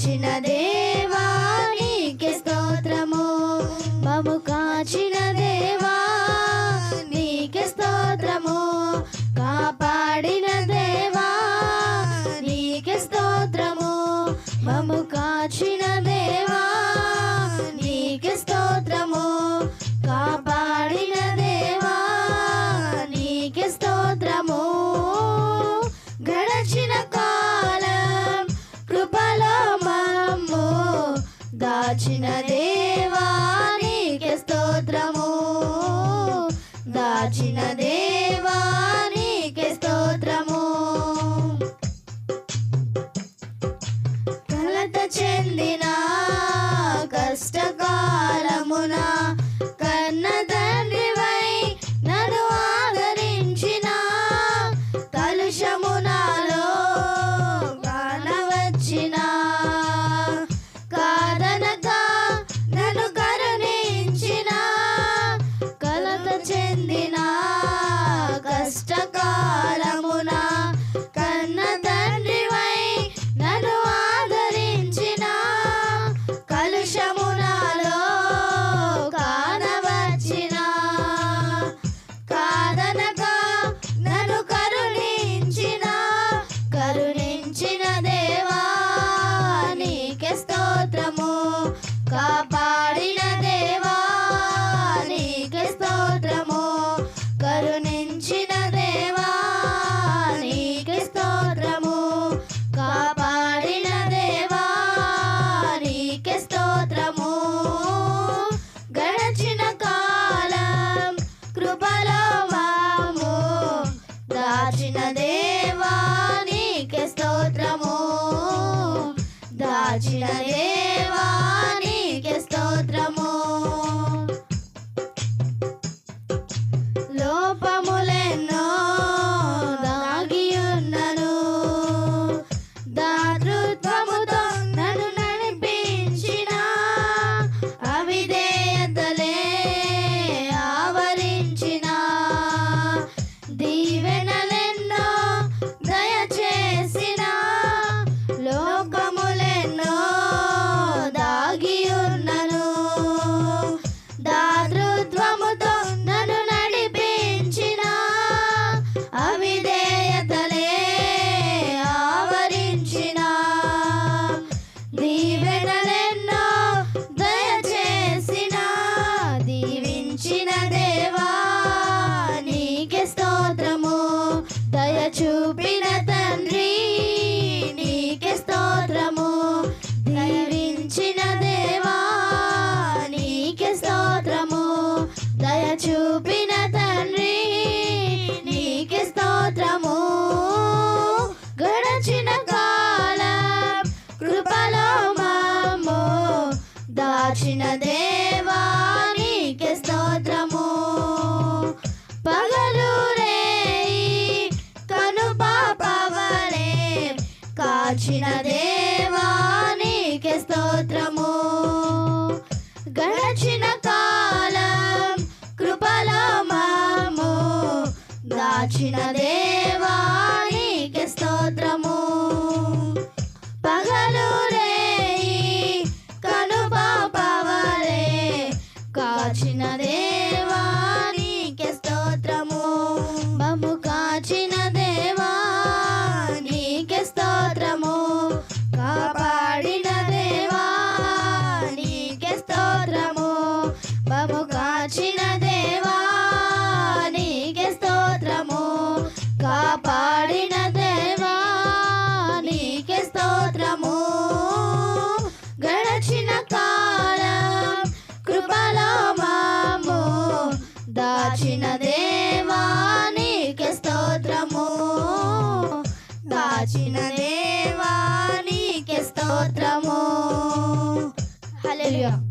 కాచిన దేవానికి స్తోత్రము. మము కాచిన దేవా నీకే స్తోత్రము. కాపాడిన ఇచ్చినా కరుణించిన చెందిన కష్టకా దాచిన దేవా నీకే స్తోత్రము. లోపము చూపిన తండ్రి నీకే స్తోత్రము దీవించిన దేవా నీకే స్తోత్రము దయ చూపిన తండ్రి నీకే స్తోత్రము గడచిన కాలం కృపలో మాము దాచిన కాచిన దేవా నీకే స్తోత్రము. గడచిన కాలం కృపలో మాము. దాచిన దేవా మము కాచిన దేవా నీకే స్తోత్రము. కాపాడిన దేవా నీకే స్తోత్రము. గడచిన కాలం కృపలో మాము. దాచిన దేవా నీకే స్తోత్రము. దాచిన దేవా నీకే స్తోత్రము. హల్లెలూయా.